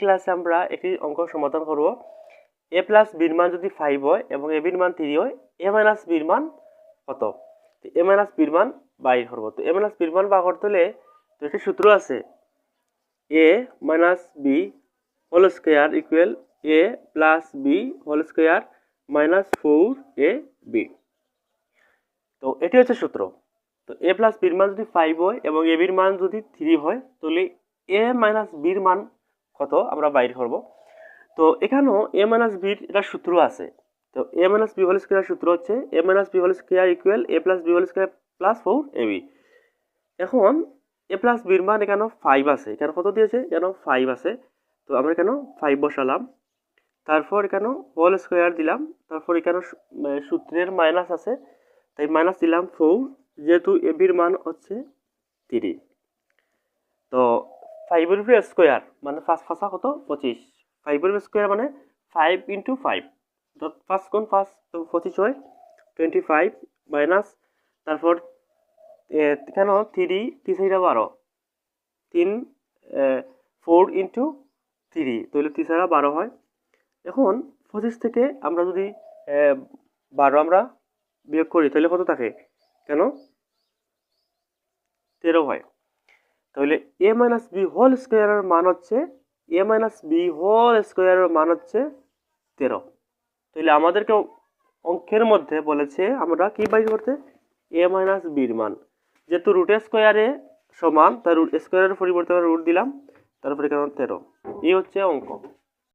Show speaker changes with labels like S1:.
S1: ক্লাসে আমরা একটি অঙ্ক সমাধান করব। এ প্লাস বির মান যদি ফাইভ হয় এবং এ বির মান থ্রি হয় এ মাইনাস বির মান কত? এ মাইনাস বির মান বাইর করব। তো এ মাইনাস বির মান বা করতে হলে তো একটি সূত্র আছে। A minus B whole square equal A plus B whole square minus four A B তো এটি হচ্ছে সূত্র। তো এ প্লাস বির মান যদি ফাইভ হয় এবং এ বির মান যদি থ্রি হয়, তাহলে এ মাইনাস বির মান কত আমরা বাইর করব। তো এখানেও এ মাইনাস বির এটা সূত্র আছে। তো A minus B whole square সূত্র হচ্ছে A minus B whole square equal A plus B whole square plus four A B এখন এ প্লাস বির মান এখানে ফাইভ আছে। এখানে কত দিয়েছে? এখানে ফাইভ আছে। তো আমরা এখানে ফাইভ বসালাম। তারপর এখানে হোল স্কোয়ার দিলাম। তারপর এখানে সূত্রের মাইনাস আছে। তাই মাইনাস দিলাম ফোর যেহেতু এ বির মান হচ্ছে থ্রি তো ফাইভের উপরে স্কোয়ার মানে ফার্স্ট ফাঁসা কত? পঁচিশ। ফাইভের উপরে স্কোয়ার মানে ফাইভ ইন্টু ফাইভ ফার্স্ট কোন ফার্স্ট তো পঁচিশ হয় টোয়েন্টি ফাইভ মাইনাস তারপর কেন? থ্রি থ্রি সাইডা বারো। তিন ফোর ইন্টু থ্রি তাহলে থ্রি সাইডা বারো হয়। এখন, পঁচিশ থেকে আমরা যদি বারো আমরা বিয়োগ করি, তাহলে কত থাকে? কেন? তেরো হয়। তাহলে এ মাইনাস বি হোল স্কোয়ারের মান হচ্ছে এ মাইনাস বি হোল স্কোয়ারের মান হচ্ছে তেরো। তাহলে আমাদেরকে অঙ্কের মধ্যে বলেছে আমরা কি বাইর করতে? এ মাইনাস বির মান। যেহেতু রুট স্কোয়ারে সমান, তার রুট স্কোয়ারের পরিবর্তে আমরা রুট দিলাম, তারপরে কেন তেরো? এই হচ্ছে অঙ্ক।